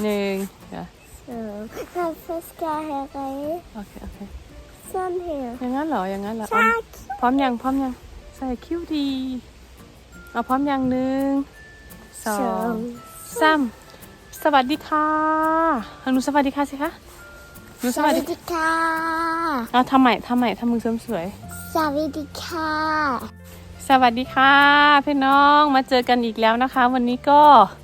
หนึ่งเดี๋ยว Så varför ska jag göra โอเคโอเค sån här? อย่างนั้นเหรอ อย่างนั้นเหรอเอา Tack! พร้อมยัง พร้อมยัง ใส่คิ้วดีเอาพร้อมยังหนึ่งสองสามสวัสดีค่ะเอาหนูสวัสดีค่ะสิคะหนูสวัสดี Savidika! เอาทำใหม่ทำใหม่ทำมือเสริมสวย Savidika! สวัสดีค่ะพี่น้องมาเจอกันอีกแล้วนะคะ วันนี้ก็อ่า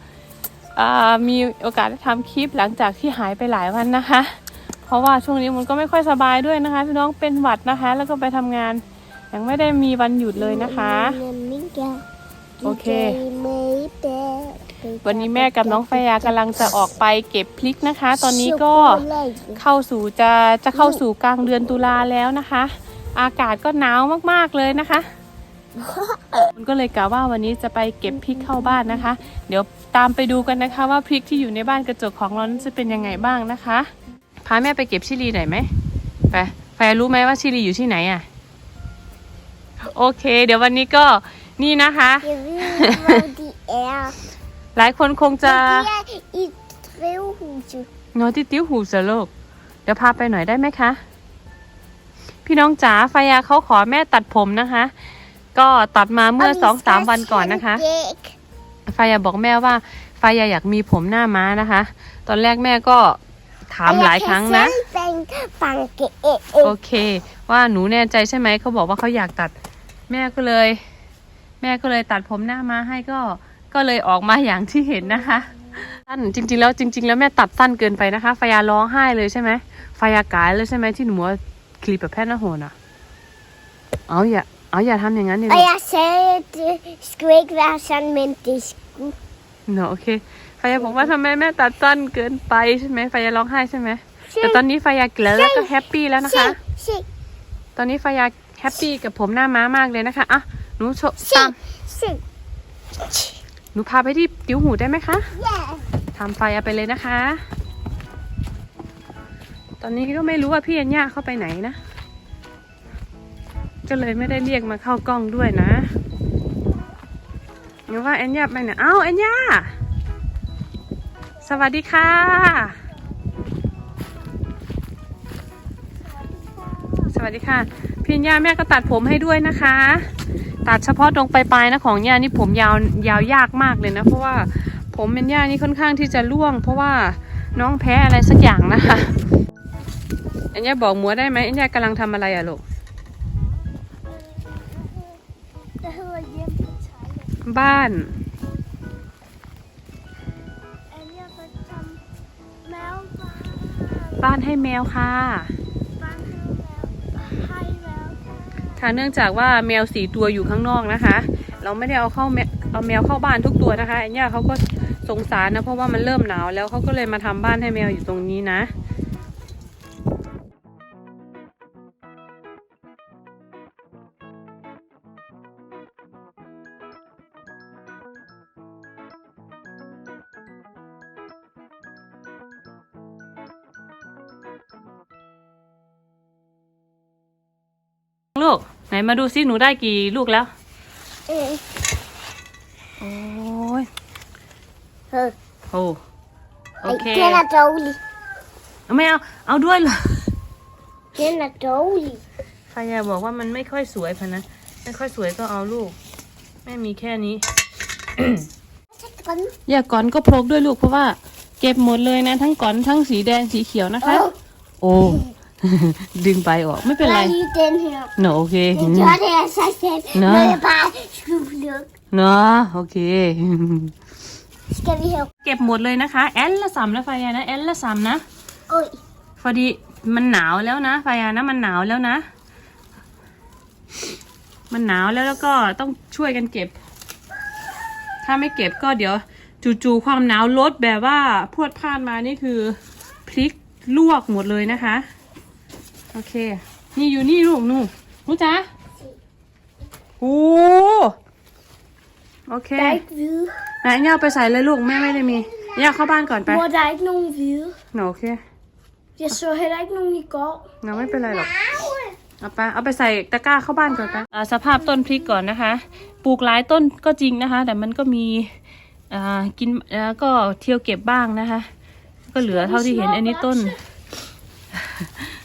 มีโอกาสได้ทำคลิปหลังจากที่หายไปหลายวันนะคะ เพราะว่าช่วงนี้มันก็ไม่ค่อยสบายด้วยนะคะพี่น้องเป็นหวัดนะคะ แล้วก็ไปทำงานยังไม่ได้มีวันหยุดเลยนะคะ Namiga. โอเค Maybe. วันนี้แม่กับน้องไฟยากำลังจะออกไปเก็บพริกนะคะ ตอนนี้ก็ Chocolate. เข้าสู่จะจะเข้าสู่กลางเดือนตุลาแล้วนะคะ อากาศก็หนาวมากๆเลยนะคะมันก็เลยกะว่าวันนี้จะไปเก็บพริกเข้าบ้านนะคะ เดี๋ยว ตามไปดูกันนะคะว่าพริกที่อยู่ในบ้านกระจกของเรานั้นจะเป็นยังไงบ้างนะคะพาแม่ไปเก็บชิลีหน่อยไหมไปไฟรู้ไหมว่าชิลีอยู่ที่ไหนอะ โอเค เดี๋ยววันนี้ก็นี่นะคะ Jag vet vad det är. หลายคนคงจะ Det är i trohuset. น้อยที่ติ้วหูเสยโลก เดี๋ยวพาไปหน่อยได้ไหมคะ พี่น้องจ๋าไฟยาเขาขอแม่ตัดผมนะคะ ก็ตัดมาเมื่อสองสามวันก่อนนะคะ Däck. ไฟยาบอกแม่ว่าไฟยาอยากมีผมหน้าม้านะคะ ตอนแรกแม่ก็ถามหลายครั้งนะ Banke. โอเค ว่าหนูแน่ใจใช่ไหมเขาบอกว่าเขาอยากตัด แม่ก็เลย แม่ก็เลยตัดผมหน้าม้าให้ก็ก็เลยออกมาอย่างที่เห็นนะคะสั้นจริง ๆ แล้วจริง ๆ แล้วแม่ตัดสั้นเกินไปนะคะไฟยาร้องไห้เลยใช่ไหมไฟยากายเลยใช่ไหมที่หนูว่าคลิปแบบแพทย์หน้าโหนอะ เอาอย่า เอาอย่าทำอย่างนั้นดิ Og jeg sagde, at det skulle ikke være sådan, men det skulle. เนอะโอเคไฟยาบอกว่าทำไมแม่ตัดสั้นเกินไปใช่ไหมไฟยาร้องไห้ใช่ไหมแต่ตอนนี้ไฟยาเกลือแล้วก็แฮปปี้แล้วนะคะ Se, se, ตอนนี้ไฟยาแฮปปี้กับผมหน้าม้ามากเลยนะคะอะหนูโชว์ se, ตาม se. หนูพาไปที่ติ้วหูได้ไหมคะ Ja. ทำไฟเอาไปเลยนะคะ ตอนนี้ก็ไม่รู้ว่าพี่อัญญาเข้าไปไหนนะ ก็เลยไม่ได้เรียกมาเข้ากล้องด้วยนะหรือว่าแอัญญาไปไหนเอ้าแอัญญาสวัสดีค่ะ สวัสดีค่ะ พี่อัญญาแม่ก็ตัดผมให้ด้วยนะคะ ตัดเฉพาะตรงปลายๆนะของย่านี่ผมยาวยาวยากมากเลยนะ เพราะว่าผมเป็นย่านี่ค่อนข้างที่จะร่วง เพราะว่าน้องแพ้อะไรสักอย่างนะคะอันยาบอกหมัวได้ไหมอันยากำลังทำอะไรอะลูก บ้าน Anja vil komme mavbarn. บ้านให้แมวค่ะ Barn hej mad. ค่ะเนื่องจากว่าแมวสี่ตัวอยู่ข้างนอกนะคะ เราไม่ได้เอาเข้าแมเอาแมวเข้าบ้านทุกตัวนะคะอันย่าเขาก็สงสารนะเพราะว่ามันเริ่มหนาวแล้วเขาก็เลยมาทำบ้านให้แมวอยู่ตรงนี้นะ ลูก ไหนมาดูซิหนูได้กี่ลูกแล้ว Øh, โอ้ย øh. โอ้โอ Ej, เค den er dårlig. เอาไม่เอา เอาด้วยเหรอ Den er dårlig. พายาบอกว่ามันไม่ค่อยสวยพะนะ ไม่ค่อยสวยก็เอาลูก แม่มีแค่นี้ Så grøn. อย่าก่อนก็พกด้วยลูกเพราะว่า เก็บหมดเลยนะ ทั้งก่อนทั้งสีแดงสีเขียวนะคะ Åh, โอ้ ดึงไปออกไม่เป็นไร bare lige den her. เนอะโอเค Den gør det af sig selv, Nå. når jeg bare skulle lukke. เนาะโอเค Skal vi have... เก็บหมดเลยนะคะแอนละสามนะไฟยานะแอนละสามนะ Oj, พอดีมันหนาวแล้วนะไฟยานะมันหนาวแล้วนะ มันหนาวแล้วแล้วก็ต้องช่วยกันเก็บ ถ้าไม่เก็บก็เดี๋ยว จู่ๆความหนาวลดแบบว่าพรวดพลาดมานี่คือพริกลวกหมดเลยนะคะ โอเค นี่อยู่นี่ลูกนู่นรู้จ๊ะโอ้โอเค der er ikke hvide. ไหนเนี่ยเอาไปใส่เลยลูกแม่ไม่ได้มีเนี่ยเข้าบ้านก่อนไป Mor, der er ikke nogen hvide. หนูโอเค Jeg så heller ikke nogen i går. หนูไม่เป็นไรหรอก เอาไปเอาไปใส่ตะกร้าเข้าบ้านก่อนไปอ่าสภาพต้นพริกก่อนนะคะ ปลูกหลายต้นก็จริงนะคะ แต่มันก็มีอ่ากินแล้วก็เที่ยวเก็บบ้างนะคะ ก็เหลือเท่าที่เห็นอันนี้ต้น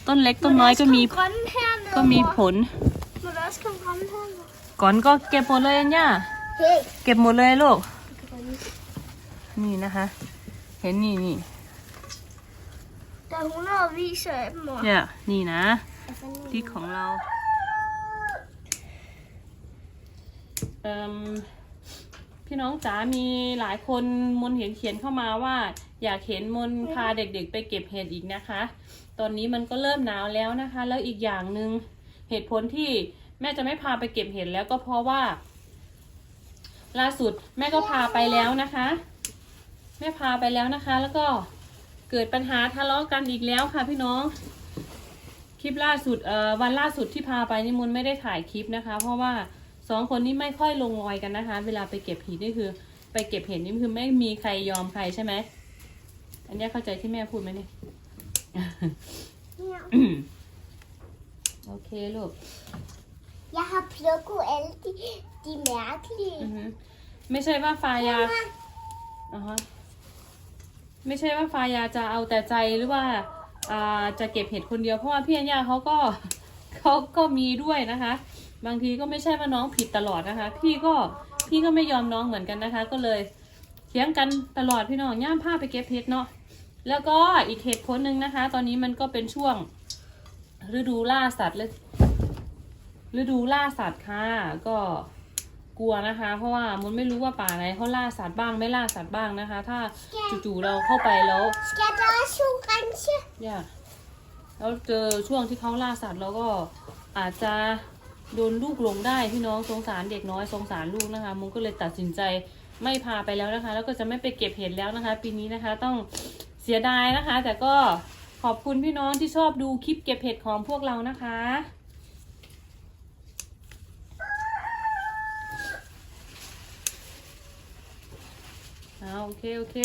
ต้นเล็กต้นน้อยก็มี ก็มีผล Men hvad skal ramme her? ก่อนก็เก็บหมดเลยอันย่า Hey. เก็บหมดเลยลูก นี่นะคะ เห็นนี่นี่ Der er hundredvis af dem, mor. เนี่ยนี่นะพริกของเราเอิ่มพี่น้องจ๋ามีหลายคนมนเห็นเขียนเข้ามาว่า อยากเห็นมนพาเด็กๆ ไปเก็บเห็ดอีกนะคะ ตอนนี้มันก็เริ่มหนาวแล้วนะคะ แล้วอีกอย่างหนึ่งเหตุผลที่แม่จะไม่พาไปเก็บเห็ดแล้วก็เพราะว่า ล่าสุดแม่ก็พาไปแล้วนะคะ แม่พาไปแล้วนะคะ แล้วก็เกิดปัญหาทะเลาะกันอีกแล้วค่ะพี่น้อง คลิปล่าสุดเอ่อวันล่าสุดที่พาไปนี่มุนไม่ได้ถ่ายคลิปนะคะ เพราะว่าสองคนนี้ไม่ค่อยลงรอยกันนะคะ เวลาไปเก็บเห็ดนี่คือ ไปเก็บเห็ดนี่คือไม่มีใครยอมใครใช่ไหม อันนี้เข้าใจที่แม่พูดไหมเนี่ย Ja. โอเคลูก Jeg har plukket alle de, de mærkelige. อือฮึไม่ใช่ว่าฟายา Mamma, อ่าฮะไม่ใช่ว่าฟายาจะเอาแต่ใจหรือว่าอ่าจะเก็บเห็ดคนเดียวเพราะว่าพี่อัญญาเขาก็ เขาก็มีด้วยนะคะ บางทีก็ไม่ใช่ว่าน้องผิดตลอดนะคะ พี่ก็พี่ก็ไม่ยอมน้องเหมือนกันนะคะ ก็เลยเถียงกันตลอดพี่น้องย่ามผ้าไปเก็บเห็ดเนาะ แล้วก็อีกเหตุผลหนึ่งนะคะ ตอนนี้มันก็เป็นช่วงฤดูล่าสัตว์และฤดูล่าสัตว์ค่ะ ก็กลัวนะคะ เพราะว่ามุนไม่รู้ว่าป่าไหนเขาล่าสัตว์บ้างไม่ล่าสัตว์บ้างนะคะ ถ้าจู่ๆเราเข้าไปแล้ว skal der også orange? เนี่ยแล้วเจอช่วงที่เขาล่าสัตว์เราก็อาจจะโดนลูกหลงได้พี่น้องสงสารเด็กน้อยสงสารลูกนะคะมุนก็เลยตัดสินใจไม่พาไปแล้วนะคะ แล้วก็จะไม่ไปเก็บเห็ดแล้วนะคะ ปีนี้นะคะต้อง เสียดายนะคะ แต่ก็ขอบคุณพี่น้องที่ชอบดูคลิปเก็บเห็ดของพวกเรานะคะ เอาโอเค โอเค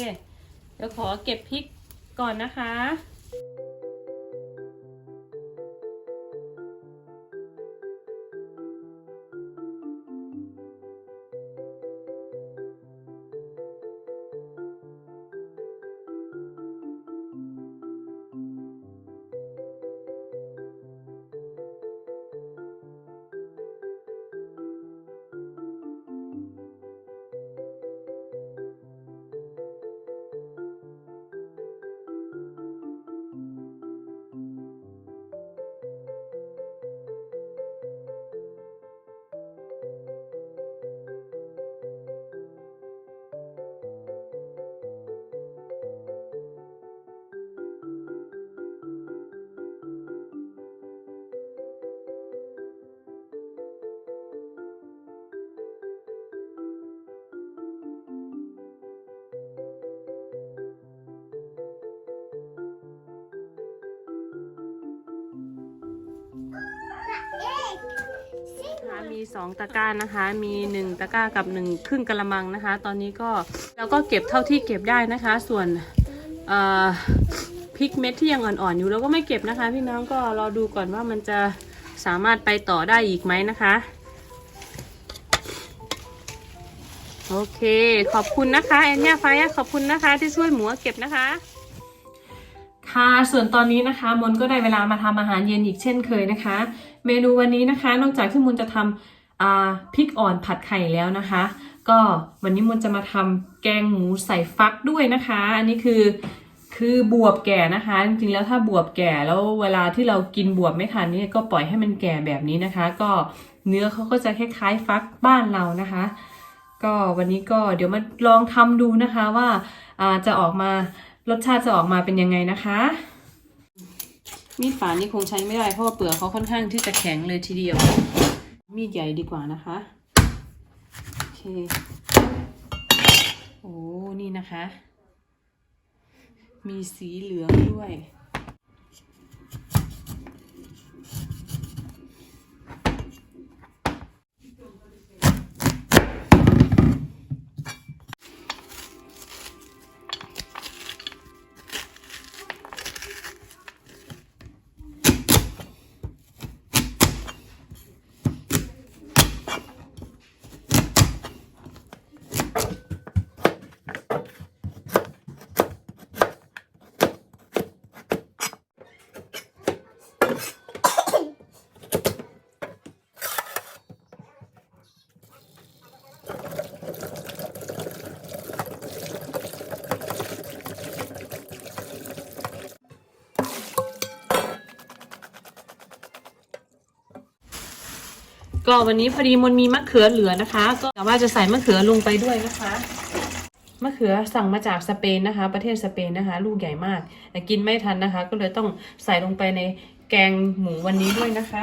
เดี๋ยวขอเก็บพริกก่อนนะคะ นะคะมีสองตะกร้านะคะ มีหนึ่งตะกร้ากับหนึ่งครึ่งกะละมังนะคะ ตอนนี้ก็เราก็เก็บเท่าที่เก็บได้นะคะ ส่วนพริกเม็ดที่ยังอ่อนๆอยู่เราก็ไม่เก็บนะคะ พี่น้องก็รอดูก่อนว่ามันจะสามารถไปต่อได้อีกไหมนะคะโอเค ขอบคุณนะคะแอนยาไฟอะขอบคุณนะคะ ที่ช่วยหมูเก็บนะคะ ค่ะส่วนตอนนี้นะคะมนก็ได้เวลามาทำอาหารเย็นอีกเช่นเคยนะคะ เมนูวันนี้นะคะ นอกจากที่มนจะทำพริกอ่อนผัดไข่แล้วนะคะ ก็วันนี้มนจะมาทำแกงหมูใส่ฟักด้วยนะคะ อันนี้คือคือบวบแก่นะคะ จริงๆแล้วถ้าบวบแก่แล้วเวลาที่เรากินบวบไม่ทันนี่ก็ปล่อยให้มันแก่แบบนี้นะคะ ก็เนื้อเขาก็จะคล้ายๆฟักบ้านเรานะคะ ก็วันนี้ก็เดี๋ยวมาลองทำดูนะคะว่าจะออกมารสชาติจะออกมาเป็นยังไงนะคะ มีดฝานนี่คงใช้ไม่ได้เพราะว่าเปลือกเขาค่อนข้างที่จะแข็งเลยทีเดียว มีดใหญ่ดีกว่านะคะโอเคโอ้นี่นะคะ มีสีเหลืองด้วย ก็วันนี้พอดีมันมีมะเขือเหลือนะคะ ก็ว่าจะใส่มะเขือลงไปด้วยนะคะมะเขือสั่งมาจากสเปนนะคะ ประเทศสเปนนะคะ ลูกใหญ่มากแต่กินไม่ทันนะคะ ก็เลยต้องใส่ลงไปในแกงหมูวันนี้ด้วยนะคะ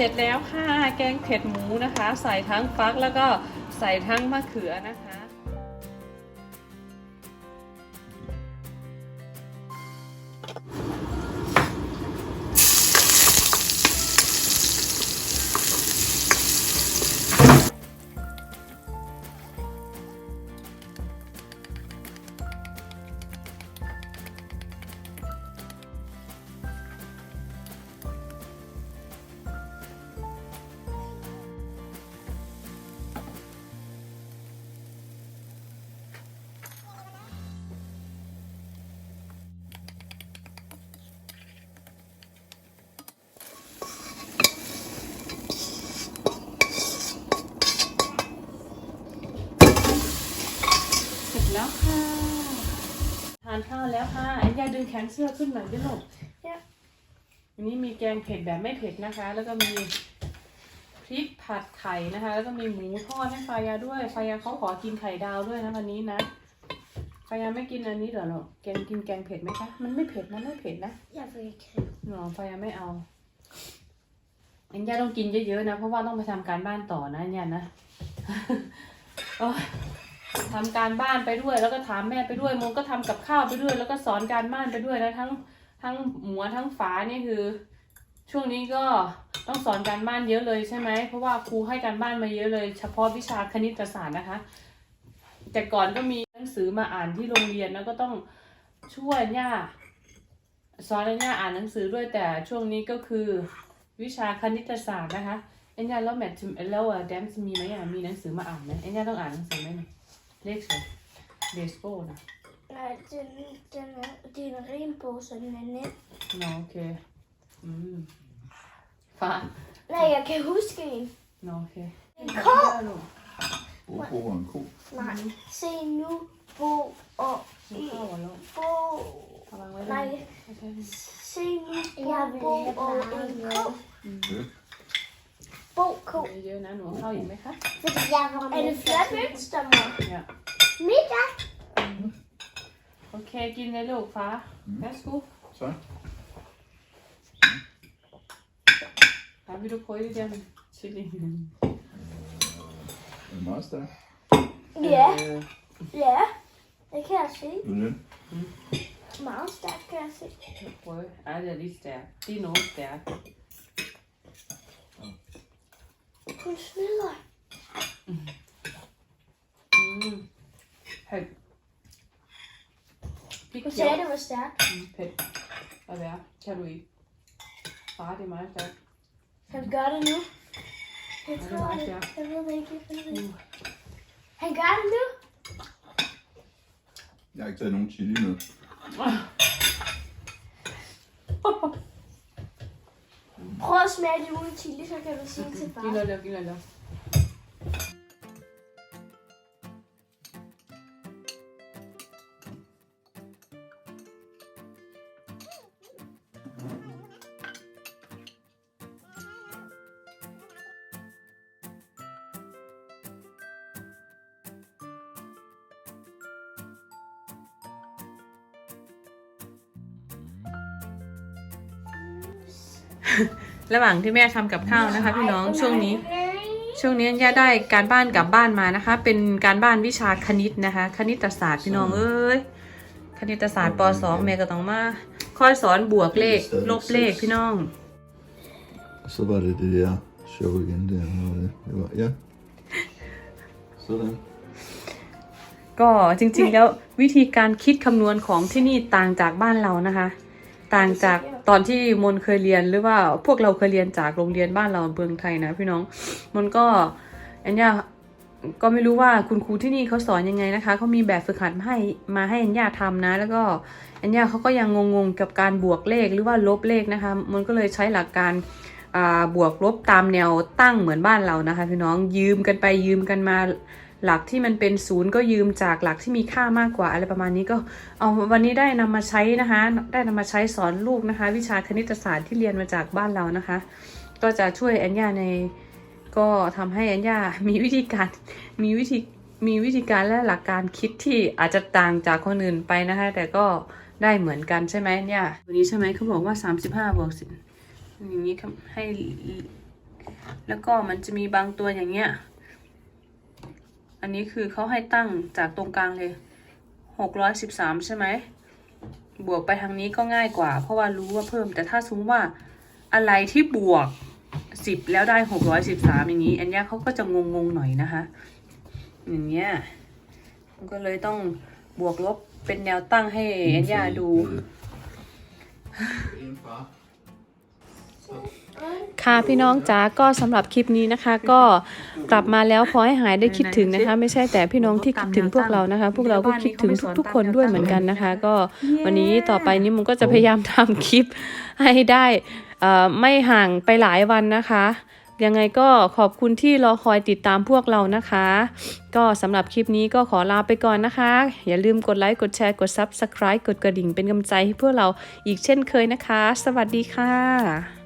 เสร็จแล้วค่ะแกงเผ็ดหมูนะคะ ใส่ทั้งฟักแล้วก็ใส่ทั้งมะเขือนะคะ แขนเสื้อขึ้นหน่อยด้วยลูกวันนี้มีแกงเผ็ดแบบไม่เผ็ดนะคะ แล้วก็มีพริกผัดไข่นะคะ แล้วก็มีหมูทอดให้ฟายาด้วยฟายาเขาขอกินไข่ดาวด้วยนะวันนี้นะฟายาไม่กินอันนี้เหรอลูกแกงกินแกงเผ็ดไหมคะ มันไม่เผ็ดนะไม่เผ็ดนะ Jag vill หนอฟายาไม่เอาอันยาต้องกินเยอะๆนะ เพราะว่าต้องไปทำการบ้านต่อนะอันยานะโอ้ย ทำการบ้านไปด้วย แล้วก็ถามแม่ไปด้วยโมก็ทำกับข้าวไปด้วย แล้วก็สอนการบ้านไปด้วยนะทั้งทั้งหมัวทั้งฝานี่คือ ช่วงนี้ก็ต้องสอนการบ้านเยอะเลยใช่ไหมเพราะว่าครูให้การบ้านมาเยอะเลย เฉพาะวิชาคณิตศาสตร์นะคะ แต่ก่อนก็มีหนังสือมาอ่านที่โรงเรียนแล้วก็ต้องช่วยย่าสอนย่าอ่านหนังสือด้วยแต่ช่วงนี้ก็คือ วิชาคณิตศาสตร์นะคะเอ็นย่าแล้วแมทช์แล้วแดนซ์มีไหมอะมีหนังสือมาอ่านไหมเอ็นย่าต้องอ่านหนังสือไหม เนี่ยเลขสวยเบสโก้นะ Nej, den, den er, det er en rimbog, så den er nem. เนาะโอเคอืมฟ้า Nej, jeg kan huske en. เนาะโอเค En ko. Bo, bo og en ko. Nej, se nu, Bo og กินข้าวอะลูก Bo. เอาวางไว้เลย Nej, โอเค se nu, Bo, Bo og en ko. Ja. Bo, ko. เยอะๆนะหนูเอาข้าวอีกไหมคะ Fordi jeg var Er det flere mønstemmer? เนี่ย Middag. โอเคกินเลยลูกฟ้าแม่สกู Så. Har vi du prøvet den chili? Er det meget stærkt? Ja, Øh, ja. Det kan jeg se. Vil du den? Meget stærkt kan jeg se. jeg prøver. Ej, det er lidt stærkt. Det er noget stærkt. Hun snyder. Mm. Høj. Pik Hun sagde, det var stærkt. Mm, Pæt. Hvad være? Kan du ikke? Far, det er meget stærkt. Kan vi gøre det nu? Jeg det er tror meget det. stærkt. Jeg ved det ikke. Jeg ved det ikke. Uh. Han gør det nu. Jeg har ikke taget nogen chili med. Prøv at smage det uden chili, så kan du sige til Giv far. noget lov, giv noget lov. ระหว่างที่แม่ทำกับข้าวนะคะ พี่น้องช่วงนี้ ช่วงนี้ย่าได้การบ้านกลับบ้านมานะคะ เป็นการบ้านวิชาคณิตนะคะ คณิตศาสตร์พี่น้องเอ้ยคณิตศาสตร์ป .2 แม่ก็ต้องมาคอยสอนบวกเลขลบเลขพี่น้อง Så var det det der show igen der. Hvad var det? Det var, ja. Sådan. ก็จริงๆแล้ววิธีการคิดคำนวณของที่นี่ต่างจากบ้านเรานะคะ ต่างจากตอนที่มนเคยเรียนหรือว่าพวกเราเคยเรียนจากโรงเรียนบ้านเราเมืองไทยนะพี่น้องมนก็อันเนี้ยก็ไม่รู้ว่าคุณครูที่นี่เขาสอนยังไงนะคะเขามีแบบฝึกหัดให้มาให้อันยาทำนะ แล้วก็อันยาเขาก็ยังงงๆกับการบวกเลขหรือว่าลบเลขนะคะมนก็เลยใช้หลักการบวกลบตามแนวตั้งเหมือนบ้านเรานะคะพี่น้องยืมกันไปยืมกันมา หลักที่มันเป็นศูนย์ก็ยืมจากหลักที่มีค่ามากกว่าอะไรประมาณนี้ก็เอาวันนี้ได้นำมาใช้นะคะ ได้นำมาใช้สอนลูกนะคะ วิชาคณิตศาสตร์ที่เรียนมาจากบ้านเรานะคะ ก็จะช่วยแอนยาในก็ทำให้แอนยามีวิธีการมีวิธีมีวิธีการและหลักการคิดที่อาจจะต่างจากคนอื่นไปนะคะ แต่ก็ได้เหมือนกันใช่ไหมเนี่ยวันนี้ใช่ไหมเขาบอกว่า 35บวกสิอย่างนี้ให้แล้วก็มันจะมีบางตัวอย่างเงี้ย อันนี้คือเขาให้ตั้งจากตรงกลางเลยหกร้อยสิบสามใช่ไหม บวกไปทางนี้ก็ง่ายกว่า เพราะว่ารู้ว่าเพิ่ม แต่ถ้าสมมติว่าอะไรที่บวกสิบแล้วได้หกร้อยสิบสามอย่างนี้ อันเนี้ยเขาก็จะงงๆหน่อยนะคะ อย่างเงี้ยมันก็เลยต้องบวกลบเป็นแนวตั้งให้อันยาดู En far. ค่ะพี่น้องจ๋าก็สำหรับคลิปนี้นะคะ ก็กลับมาแล้วขอให้หายได้คิดถึงนะคะ ไม่ใช่แต่พี่น้องที่คิดถึงพวกเรานะคะ พวกเราก็คิดถึงทุกๆคนด้วยเหมือนกันนะคะ ก็วันนี้ต่อไปนี้มันก็จะพยายามทำคลิปให้ได้ไม่ห่างไปหลายวันนะคะ ยังไงก็ขอบคุณที่รอคอยติดตามพวกเรานะคะ ก็สำหรับคลิปนี้ก็ขอลาไปก่อนนะคะ อย่าลืมกดไลค์กดแชร์กด Subscribe กดกระดิ่งเป็นกำลังใจให้พวกเราอีกเช่นเคยนะคะ สวัสดีค่ะ